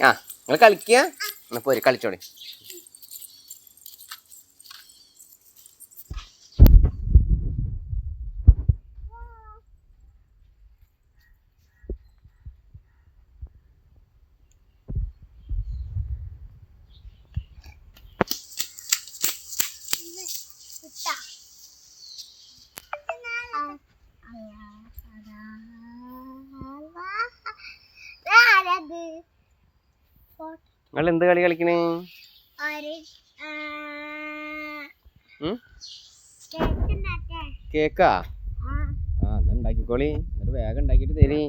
ആ നിങ്ങൾ കളിക്കുക എന്നാൽ പോര് കളിച്ചോളി കിട്ടാ ആരത് നിങ്ങൾ എന്ത് കളി കളിക്കണേ? കേക്കാ ആ. എന്നാ ഉണ്ടാക്കിക്കോളി. എന്നിട്ട് വേഗം ഉണ്ടാക്കിയിട്ട് തരി.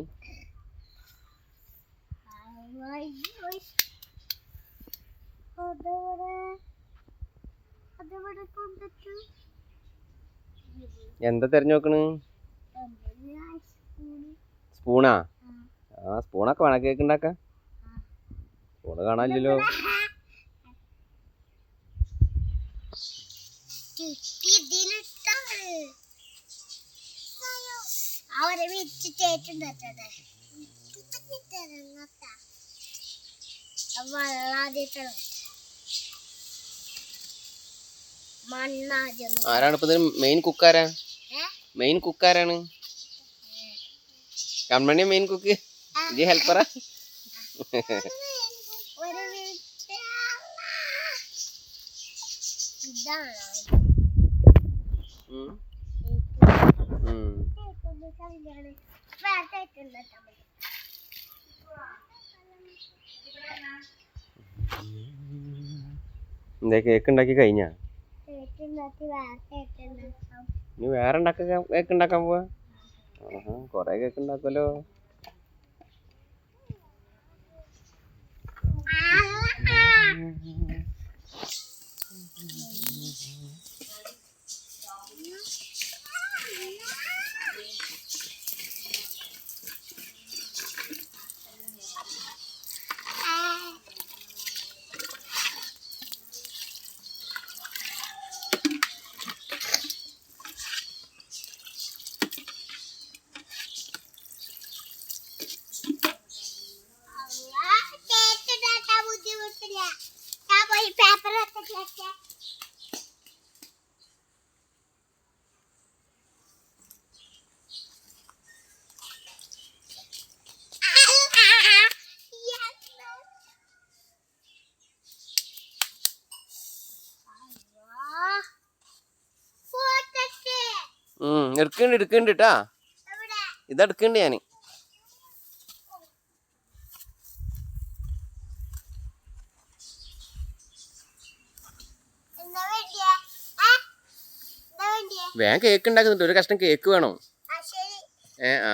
എന്താ തെരഞ്ഞു നോക്കണ്? സ്പൂണാ? ആ സ്പൂണൊക്കെ വേണം കേക്ക് ഉണ്ടാക്കാൻ? സ്പൂണ് കാണാനില്ലല്ലോ. അവരെ മണ്ണാദ്യം ആരാണ് ഇപ്പൊ മെയിൻ കുക്കാരാ മെയിൻ കുക്കാരാണ് കൺമണി മെയിൻ കുക്ക് ഇത് ഹെൽപ്പറാ എന്താ കേക്ക് ഉണ്ടാക്കി കഴിഞ്ഞാ? ഇനി വേറെ ഉണ്ടാക്ക കേക്ക് ഉണ്ടാക്കാൻ പോവാ? കൊറേ കേക്ക് ഉണ്ടാക്കുമല്ലോ Mm-hmm. എടുക്കണ്ട് എടുക്കണ്ട് കേട്ടാ ഇതെടുക്കണ്ട് ഞാൻ. വേഗം കേക്ക് ഉണ്ടാക്കുന്നുണ്ട്. ഒരു കഷ്ണം കേക്ക് വേണോ. ഏ ആ.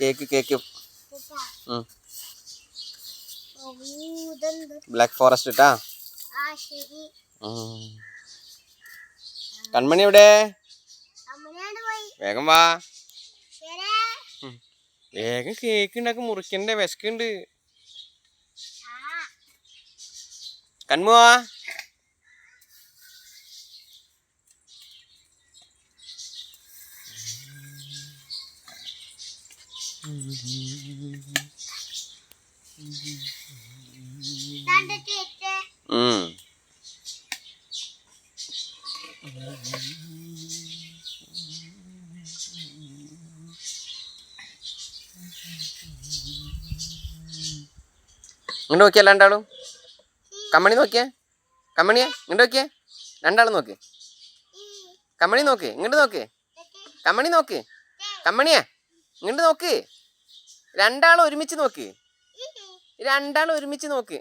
Cake cake. ബ്ലാക്ക് ഫോറസ്റ്റ് ഇട്ടാ. കൺമണി എവിടെ? വേഗം വാ. വേഗം കേക്ക് ഉണ്ടാക്കി മുറിക്കണ്ടേ വിശക്കുണ്ട് കൺമുവാ ഇങ്ങോട്ട് നോക്കിയാ രണ്ടാളും. കമ്മണി നോക്കിയേ? കമ്മണിയെ? ഇങ്ങോട്ട് നോക്കിയേ? രണ്ടാളും നോക്കേ. കമ്മണി നോക്കേ. ഇങ്ങോട്ട് നോക്കേ. കമ്മണി നോക്കേ. കമ്മണിയെ? ഇങ്ങോട്ട് നോക്ക്. രണ്ടാളും ഒരുമിച്ച് നോക്ക്. രണ്ടാളും ഒരുമിച്ച് നോക്ക്.